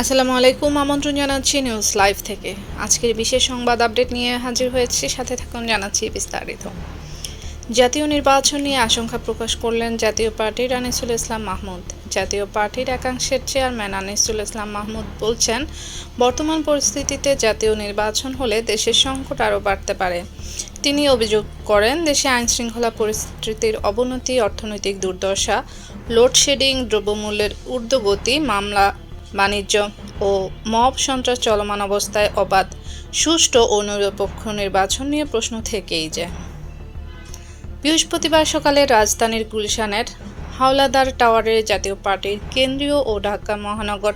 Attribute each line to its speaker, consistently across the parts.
Speaker 1: আসসালামু আলাইকুম, আমন্ত্রণ জানাচ্ছি নিউজ লাইভ থেকে। আজকের বিশেষ সংবাদ আপডেট নিয়ে হাজির হয়েছি, সাথে থাকুন জানাচ্ছি বিস্তারিত। জাতীয় নির্বাচন নিয়ে আশঙ্কা প্রকাশ করলেন জাতীয় পার্টির আনিসুল ইসলাম মাহমুদ। জাতীয় পার্টির একাংশের চেয়ারম্যান আনিসুল ইসলাম মাহমুদ বলছেন, বর্তমান পরিস্থিতিতে জাতীয় নির্বাচন হলে দেশের সংকট আরও বাড়তে পারে। তিনি অভিযোগ করেন, দেশে আইনশৃঙ্খলা পরিস্থিতির অবনতি, অর্থনৈতিক দুর্দশা, লোডশেডিং, দ্রব্যমূল্যের ঊর্ধ্বগতি, মামলা বাণিজ্য ও মব সন্ত্রাস চলমান অবস্থায় অবাধ, সুষ্ঠু ও নিরপেক্ষ নির্বাচন নিয়ে প্রশ্ন থেকেই যায়। বৃহস্পতিবার সকালে রাজধানীর গুলশানের হাওলাদার টাওয়ারে জাতীয় পার্টির কেন্দ্রীয় ও ঢাকা মহানগর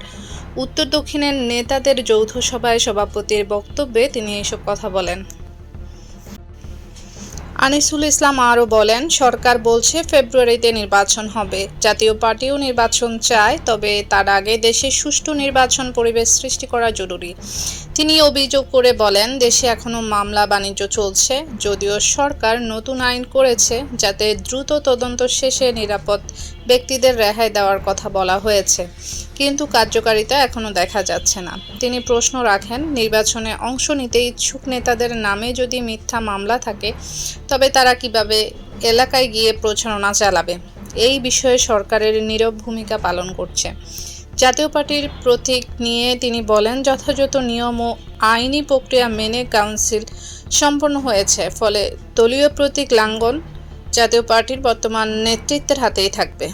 Speaker 1: উত্তর দক্ষিণের নেতাদের যৌথ সভায় সভাপতির বক্তব্যে তিনি এসব কথা বলেন। আনিসুল ইসলাম আরও বলেন, সরকার বলছে ফেব্রুয়ারিতে নির্বাচন হবে। জাতীয় পার্টিও নির্বাচন চায়, তবে তার আগে দেশে সুষ্ঠু নির্বাচন পরিবেশ সৃষ্টি করা জরুরি। তিনি অভিযোগ করে বলেন, দেশে এখনও মামলা বাণিজ্য চলছে, যদিও সরকার নতুন আইন করেছে যাতে দ্রুত তদন্ত শেষে নিরাপদ ব্যক্তিদের রেহাই দেওয়ার কথা বলা হয়েছে, কিন্তু কার্যকারিতা এখনও দেখা যাচ্ছে না। তিনি প্রশ্ন রাখেন, নির্বাচনে অংশ নিতে ইচ্ছুক নেতাদের নামে যদি মিথ্যা মামলা থাকে তবে তারা কীভাবে এলাকায় গিয়ে প্রচারণা চালাবে? এই বিষয়ে সরকারের নীরব ভূমিকা পালন করছে। জাতীয় পার্টির প্রতীক নিয়ে তিনি বলেন, যথাযথ নিয়ম ও আইনি প্রক্রিয়া মেনে কাউন্সিল সম্পন্ন হয়েছে, ফলে দলীয় প্রতীক লাঙ্গন জাতীয় পার্টির বর্তমান নেতৃত্বের হাতেই থাকবে।